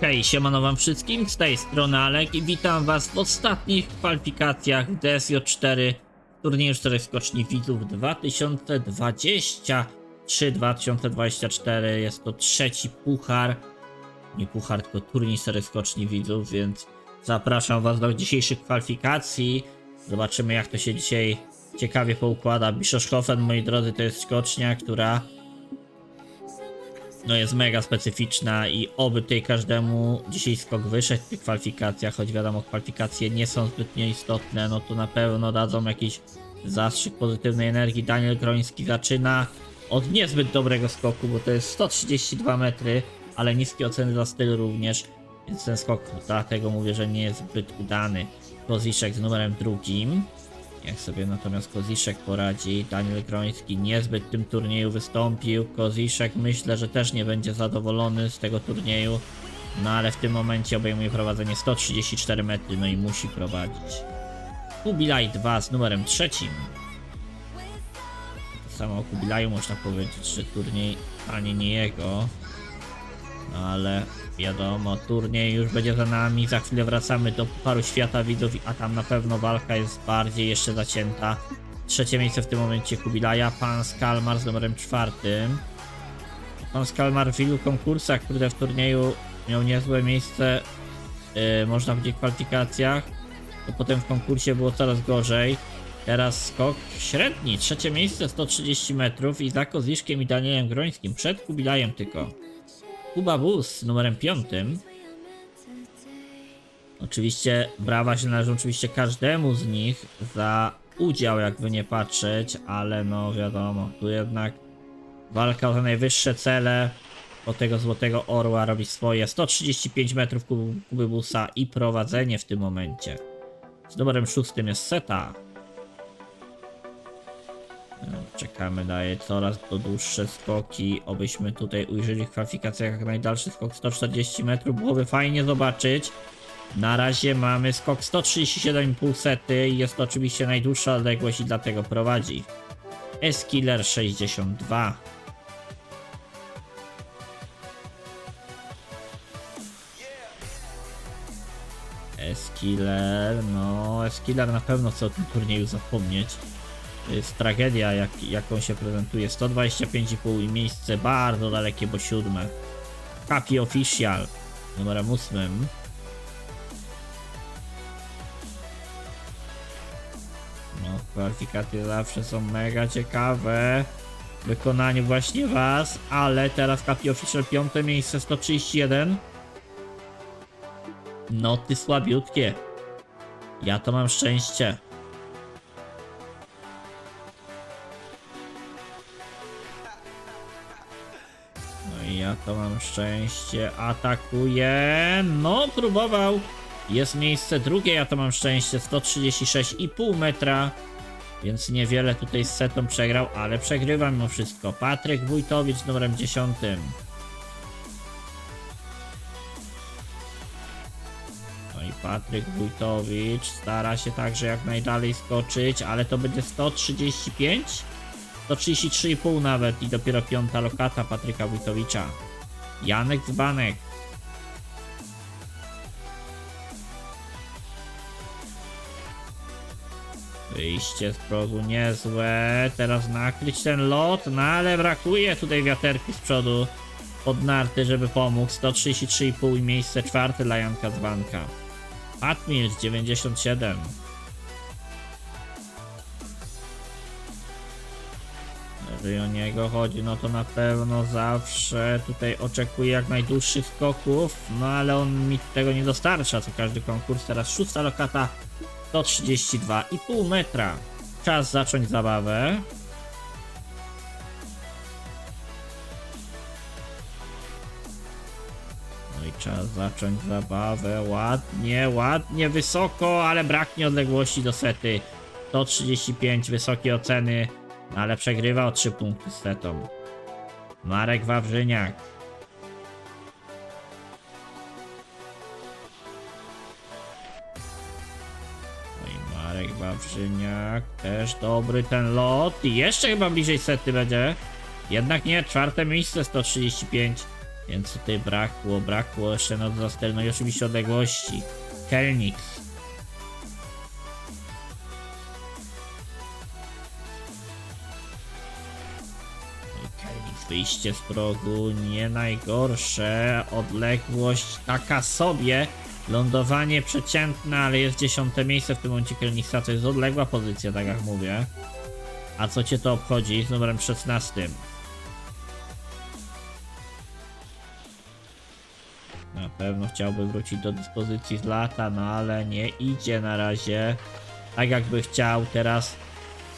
Hej, siemano wam wszystkim, z tej strony Alek i witam was w ostatnich kwalifikacjach DSJ4 turnieju 4 skoczni widzów 2023-2024. Jest to trzeci puchar, nie puchar, tylko turniej 4 skoczni widzów, więc zapraszam was do dzisiejszych kwalifikacji. Zobaczymy jak to się dzisiaj ciekawie poukłada. Bischofshofen, moi drodzy, to jest skocznia, która no jest mega specyficzna i oby tutaj każdemu dzisiaj skok wyszedł w tych kwalifikacjach, choć wiadomo kwalifikacje nie są zbytnio istotne, no to na pewno dadzą jakiś zastrzyk pozytywnej energii. Daniel Groński zaczyna od niezbyt dobrego skoku, bo to jest 132 metry, ale niskie oceny za styl również, więc ten skok dlatego mówię, że nie jest zbyt udany. Koziszek z numerem drugim. Jak sobie natomiast Koziszek poradzi, Daniel Groński niezbyt w tym turnieju wystąpił. Koziszek myślę, że też nie będzie zadowolony z tego turnieju. No ale w tym momencie obejmuje prowadzenie 134 metry, no i musi prowadzić. Kubilaj 2 z numerem trzecim. Samo o Kubilaju można powiedzieć, że turniej ani nie jego. No ale wiadomo, turniej już będzie za nami. Za chwilę wracamy do Pucharu Świata Widzów, a tam na pewno walka jest bardziej jeszcze zacięta. Trzecie miejsce w tym momencie Kubilaja, pan Skalmar z numerem czwartym. Pan Skalmar w wielu konkursach, które w turnieju miał niezłe miejsce, yy, można powiedzieć w kwalifikacjach, to potem w konkursie było coraz gorzej. Teraz skok średni, trzecie miejsce 130 metrów i za Kozliszkiem i Danielem Grońskim, przed Kubilajem tylko. Kuba Bus numerem piątym. Oczywiście brawa się należą oczywiście każdemu z nich za udział, jakby nie patrzeć, ale no wiadomo, tu jednak walka o te najwyższe cele o tego złotego orła robi swoje. 135 metrów Kuby, Busa i prowadzenie w tym momencie. Z numerem szóstym jest Seta. Czekamy daje coraz to dłuższe skoki. Obyśmy tutaj ujrzeli w kwalifikacjach jak najdalszy skok 140 metrów. Byłoby fajnie zobaczyć. Na razie mamy skok 137,5 sety. Jest to oczywiście najdłuższa odległość i dlatego prowadzi. Eskiller 62. Eskiller, no Eskiller na pewno chce o tym turnieju zapomnieć. Jest tragedia, jak, jaką się prezentuje. 125,5 i miejsce bardzo dalekie, bo siódme. Kapi Official, numerem ósmym. No, kwalifikacje zawsze są mega ciekawe. W wykonaniu właśnie was, ale teraz Kapi Official piąte miejsce, 131. No, ty słabiutkie. Ja to mam szczęście. To mam szczęście. Atakuje. No, próbował. Jest miejsce drugie, ja to mam szczęście. 136,5 metra. Więc niewiele tutaj z setą przegrał, ale przegrywa mimo wszystko. Patryk Wójtowicz numerem 10. No i Patryk Wójtowicz stara się także jak najdalej skoczyć, ale to będzie 135? 133,5 nawet i dopiero piąta lokata Patryka Wójtowicza. Janek Dzbanek. Wyjście z progu niezłe. Teraz nakryć ten lot, no ale brakuje tutaj wiaterki z przodu pod narty, żeby pomóc. 133,5 i miejsce czwarte dla Janka Dzbanka. Patmilcz 97. Jeżeli o niego chodzi, no to na pewno zawsze tutaj oczekuję jak najdłuższych skoków, no ale on mi tego nie dostarcza, co każdy konkurs. Teraz szósta lokata, 132,5 metra. Czas zacząć zabawę. No i czas zacząć zabawę. Ładnie, ładnie, wysoko, ale braknie odległości do sety. 135, wysokie oceny, ale przegrywa o 3 punkty z setą. Marek Wawrzyniak. No i Marek Wawrzyniak, też dobry ten lot. I jeszcze chyba bliżej sety będzie. Jednak nie, czwarte miejsce 135. Więc tutaj brakło, brakło jeszcze no i oczywiście odległości. Kelnix. Wyjście z progu, nie najgorsze. Odległość taka sobie. Lądowanie przeciętne, ale jest dziesiąte miejsce w tym momencie Kelnixa, to jest odległa pozycja, tak jak mówię. A co cię to obchodzi z numerem 16? Na pewno chciałby wrócić do dyspozycji z lata, no ale nie idzie na razie tak jakby chciał. Teraz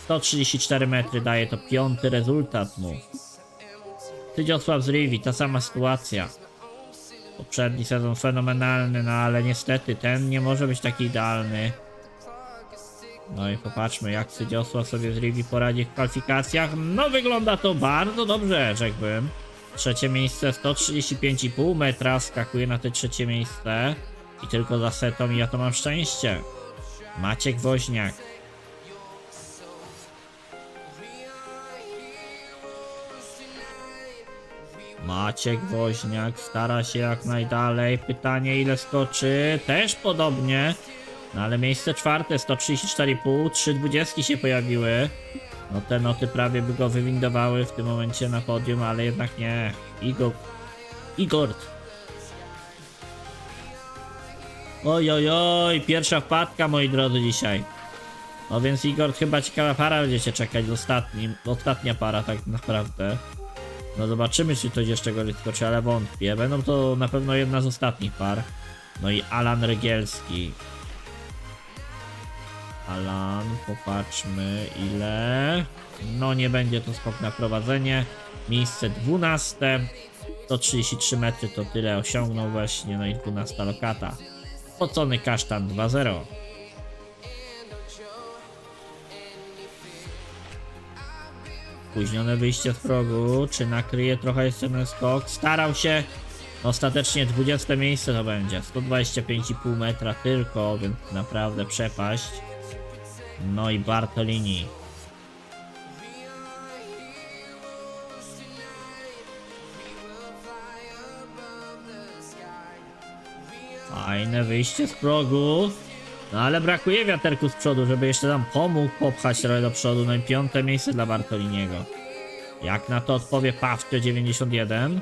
134 metry daje to piąty rezultat mu. Tydziosław z Rivi, ta sama sytuacja. Poprzedni sezon fenomenalny, no ale niestety ten nie może być taki idealny. No i popatrzmy jak Tydziosław sobie z Rivi poradzi w kwalifikacjach. No wygląda to bardzo dobrze, rzekłbym. Trzecie miejsce 135,5 metra, skakuje na te trzecie miejsce. I tylko za setą i ja to mam szczęście. Maciek Woźniak. Maciek Woźniak stara się jak najdalej. Pytanie ile skoczy? Też podobnie. No ale miejsce czwarte 134,5, 3,20 się pojawiły. No te noty prawie by go wywindowały w tym momencie na podium, ale jednak nie. Igor. Igord. Oj, oj, oj, pierwsza wpadka moi drodzy dzisiaj. No więc Igor, chyba ciekawa para będziecie czekać ostatnim, ostatnia para tak naprawdę. No zobaczymy czy coś jeszcze gorzej skoczy, ale wątpię. Będą to na pewno jedna z ostatnich par. No i Alan Rygielski. Alan, popatrzmy ile. No nie będzie to skok na prowadzenie. Miejsce 12. 133 metry to tyle osiągnął właśnie, no i 12 lokata. Pocony kasztan 2-0. Spóźnione wyjście z progu, czy nakryje trochę jeszcze ten skok? Starał się, ostatecznie 20 miejsce to będzie, 125,5 metra tylko, więc naprawdę przepaść. No i Bartolini. Fajne wyjście z progu. No ale brakuje wiaterku z przodu, żeby jeszcze tam pomógł popchać trochę do przodu. No i piąte miejsce dla Bartoliniego. Jak na to odpowie Pawcio 91?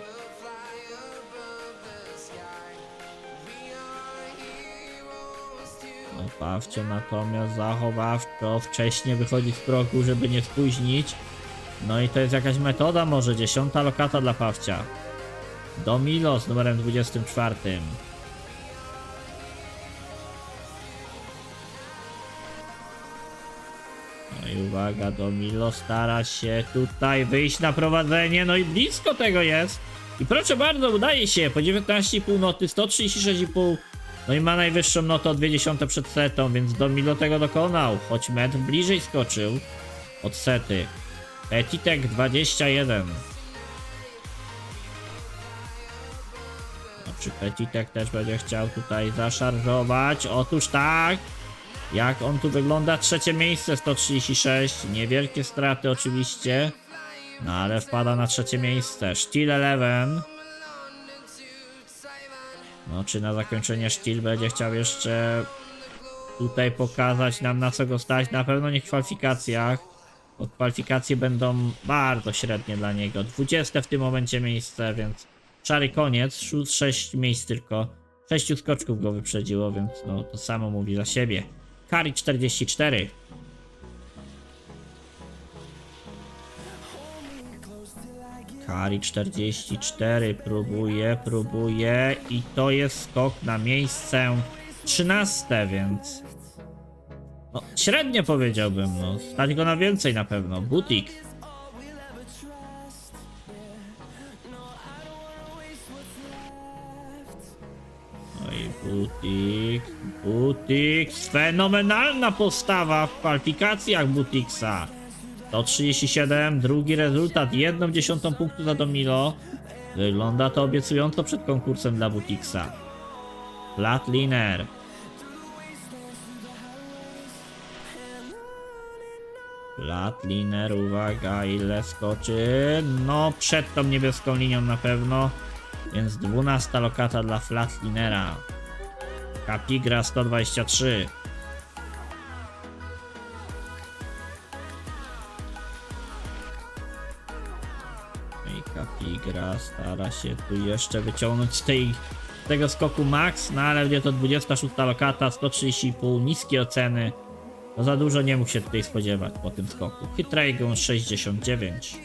No Pawcio natomiast zachowawczo wcześniej wychodzi z progu, żeby nie spóźnić. No i to jest jakaś metoda może, dziesiąta lokata dla Pawcia. Domilo z numerem 24. uwaga, Domilo stara się tutaj wyjść na prowadzenie, no i blisko tego jest. I proszę bardzo, udaje się, po 19,5 noty, 136,5. No i ma najwyższą notę o 20 przed setą, więc Domilo tego dokonał, choć metr bliżej skoczył od sety. Etitek 21. No, czy Petitek też będzie chciał tutaj zaszarżować? Otóż tak. Jak on tu wygląda? Trzecie miejsce 136. Niewielkie straty oczywiście. No ale wpada na trzecie miejsce. Steel 11. No czy na zakończenie Steel będzie chciał jeszcze tutaj pokazać nam na co go stać? Na pewno nie w kwalifikacjach. Bo kwalifikacje będą bardzo średnie dla niego. 20 w tym momencie miejsce, więc szary koniec. 6 miejsc tylko. 6 skoczków go wyprzedziło, więc no to samo mówi za siebie. Kari 44. Kari 44 próbuje, próbuje i to jest skok na miejsce 13, więc no, średnio powiedziałbym, no stać go na więcej na pewno. Butik. Butik, Butik, fenomenalna postawa w kwalifikacjach Butiksa. 137, drugi rezultat, jedną dziesiątą punktu za Domilo. Wygląda to obiecująco przed konkursem dla Butiksa. Flatliner. Flatliner, uwaga, ile skoczy? No, przed tą niebieską linią na pewno. Więc 12 lokata dla Flatlinera. Capigra 123. No I Capigra stara się tu jeszcze wyciągnąć z tej, z tego skoku max, no ale będzie to 26 lokata, 130,5, niskie oceny. No za dużo nie mógł się tutaj spodziewać po tym skoku. Hydragon 69.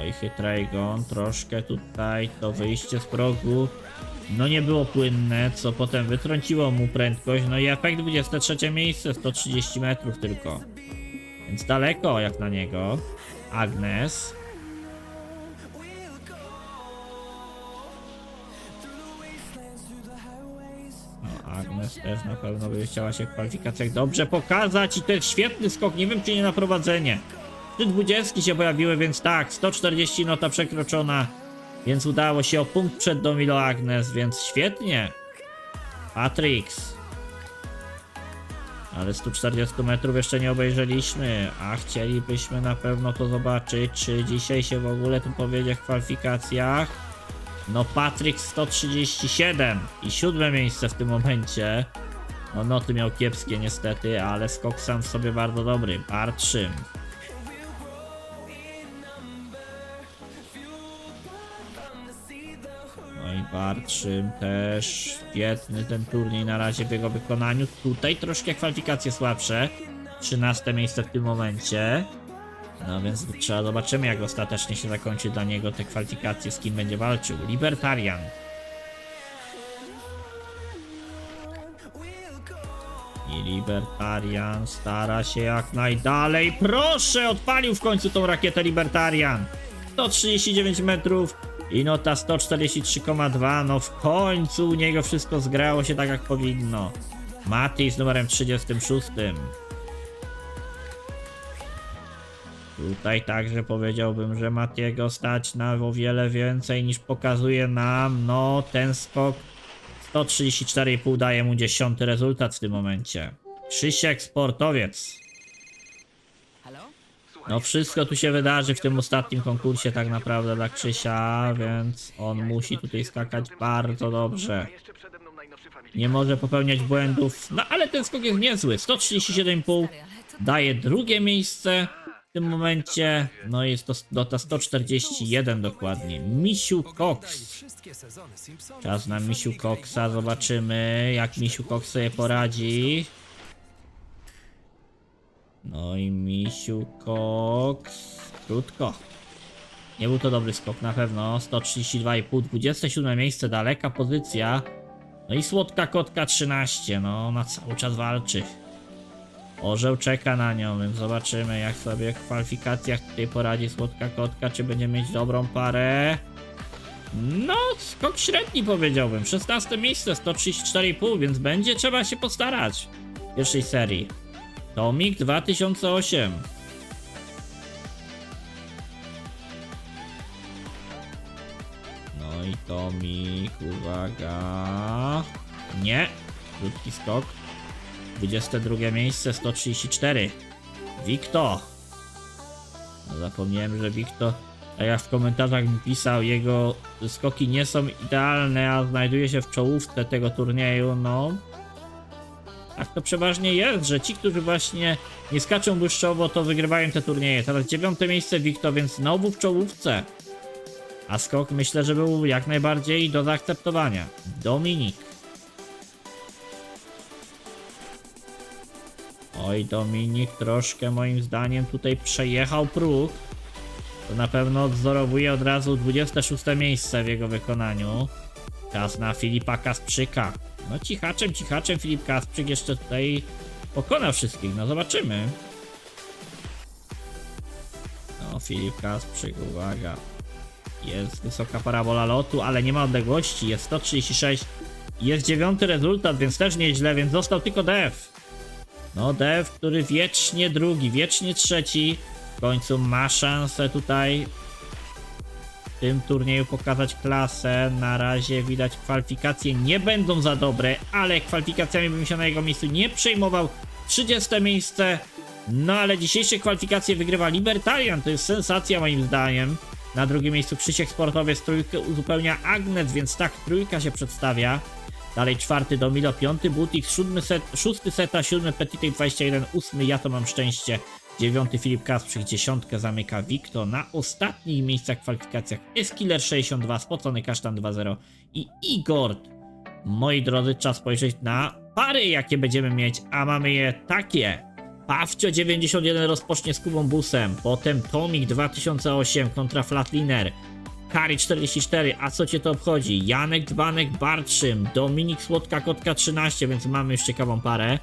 Oj, Hydragon, troszkę tutaj to wyjście z progu. No nie było płynne, co potem wytrąciło mu prędkość. No i efekt 23 miejsce, 130 metrów tylko. Więc daleko jak na niego. Agnes. No, Agnes też na pewno by chciała się w kwalifikacjach dobrze pokazać i to jest świetny skok, nie wiem czy nie na prowadzenie. Dwudziestki się pojawiły, więc tak, 140 nota przekroczona, więc udało się o punkt przed Domilo Agnes, więc świetnie. Patrix. Ale 140 metrów jeszcze nie obejrzeliśmy, a chcielibyśmy na pewno to zobaczyć, czy dzisiaj się w ogóle tu powiedzie w kwalifikacjach. No Patryk 137 i siódme miejsce w tym momencie. No noty miał kiepskie niestety, ale skok sam sobie bardzo dobry. Bartrzym. I Bartrzym też świetny ten turniej na razie w jego wykonaniu. Tutaj troszkę kwalifikacje słabsze. 13 miejsce w tym momencie. No więc trzeba zobaczymy jak ostatecznie się zakończy dla niego te kwalifikacje, z kim będzie walczył. Libertarian. I Libertarian stara się jak najdalej. Proszę, odpalił w końcu tą rakietę Libertarian. 139 metrów i nota 143,2. No w końcu u niego wszystko zgrało się tak jak powinno. Mati z numerem 36. Tutaj także powiedziałbym, że Matiego stać na o wiele więcej niż pokazuje nam. No, ten skok 134,5 daje mu dziesiąty rezultat w tym momencie. Krzysiek sportowiec. No wszystko tu się wydarzy w tym ostatnim konkursie tak naprawdę dla Krzysia, więc on musi tutaj skakać bardzo dobrze. Nie może popełniać błędów, no ale ten skok jest niezły. 137,5 daje drugie miejsce w tym momencie. No jest to dota 141 dokładnie. Misiu Cox. Czas na Misiu Coxa, zobaczymy jak Misiu Cox sobie poradzi. No i Misiu Cox. Krótko. Nie był to dobry skok na pewno. 132,5, 27 miejsce, daleka pozycja. No i słodka kotka 13, no ona cały czas walczy. Orzeł czeka na nią, więc zobaczymy jak sobie w kwalifikacjach tutaj poradzi słodka kotka, czy będzie mieć dobrą parę. No, skok średni powiedziałbym. 16 miejsce, 134,5, więc będzie trzeba się postarać w pierwszej serii. Tomik 2008. No i Tomik, uwaga. Nie, krótki skok. 22 miejsce, 134. Wikto. No zapomniałem, że Wikto, a ja w komentarzach mi pisał, jego skoki nie są idealne, a znajduje się w czołówce tego turnieju, no. Tak to przeważnie jest, że ci, którzy właśnie nie skaczą błyszczowo, to wygrywają te turnieje. Teraz dziewiąte miejsce Wikto, więc znowu w czołówce. A skok myślę, że był jak najbardziej do zaakceptowania. Dominik. Oj, Dominik troszkę moim zdaniem tutaj przejechał próg. To na pewno odzorowuje od razu 26 miejsce w jego wykonaniu. Czas na Filipa Kasprzyka. No cichaczem, cichaczem Filip Kasprzyk jeszcze tutaj pokona wszystkich, no zobaczymy. No Filip Kasprzyk, uwaga. Jest wysoka parabola lotu, ale nie ma odległości, jest 136. Jest dziewiąty rezultat, więc też nieźle, więc został tylko Dev. No Dev, który wiecznie drugi, wiecznie trzeci. W końcu ma szansę tutaj w tym turnieju pokazać klasę. Na razie widać kwalifikacje nie będą za dobre, ale kwalifikacjami bym się na jego miejscu nie przejmował. 30 miejsce, No ale dzisiejsze kwalifikacje wygrywa Libertarian, to jest sensacja moim zdaniem. Na drugim miejscu Krzysiek Sportowiec, trójkę uzupełnia Agnes, więc tak, trójka się przedstawia. Dalej czwarty Domilo, piąty Butix, siódmy set, szósty Seta, siódmy Petitej 21, ósmy Ja to mam szczęście, dziewiąty Filip Kasprzyk, dziesiątkę zamyka Wikto. Na ostatnich miejscach w kwalifikacjach Eskiller 62, Spocony Kasztan 2.0 i Igord. Moi drodzy, czas spojrzeć na pary, jakie będziemy mieć, a mamy je takie. Pawcio 91 rozpocznie z Kubą Busem, potem Tomik 2008 kontra Flatliner, Kari 44, a co cię to obchodzi? Janek Dbanek Bartrzym, Dominik Słodka Kotka 13, więc mamy już ciekawą parę.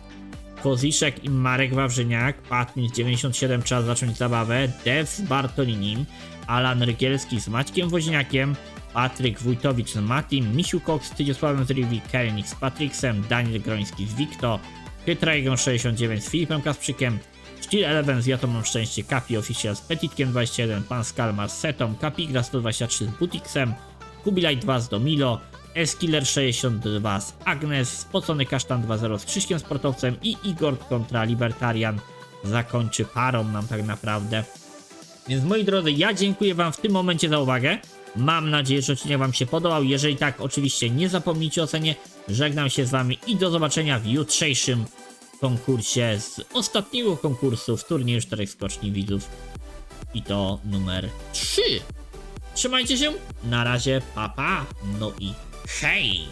Koziszek i Marek Wawrzyniak, Patmin 97, trzeba zacząć zabawę, Dev z Bartolinim, Alan Rygielski z Maćkiem Woźniakiem, Patryk Wójtowicz z Matim, Misiu Cox z Tydziosławem z Rivi, Kelnik z Patriksem, Daniel Groński z Wikto, Hydragon 69 z Filipem Kasprzykiem, Steel Eleven z Ja to mam szczęście, Kapi Official z Petitkiem 21, Pan Skalmar z Setą, Kapigra 123 z Butixem, Kubilaj 2 z Domilo, Eskiller 62 z Agnes, Spocony Kasztan 2.0 z Krzyśkiem Sportowcem i Igor kontra Libertarian zakończy parą nam tak naprawdę. Więc moi drodzy, ja dziękuję Wam w tym momencie za uwagę. Mam nadzieję, że odcinek Wam się podobał. Jeżeli tak, oczywiście nie zapomnijcie o ocenie. Żegnam się z Wami i do zobaczenia w jutrzejszym konkursie z ostatniego konkursu w turnieju czterech skoczni widzów. I to numer 3. Trzymajcie się, na razie, papa, pa. no i hej!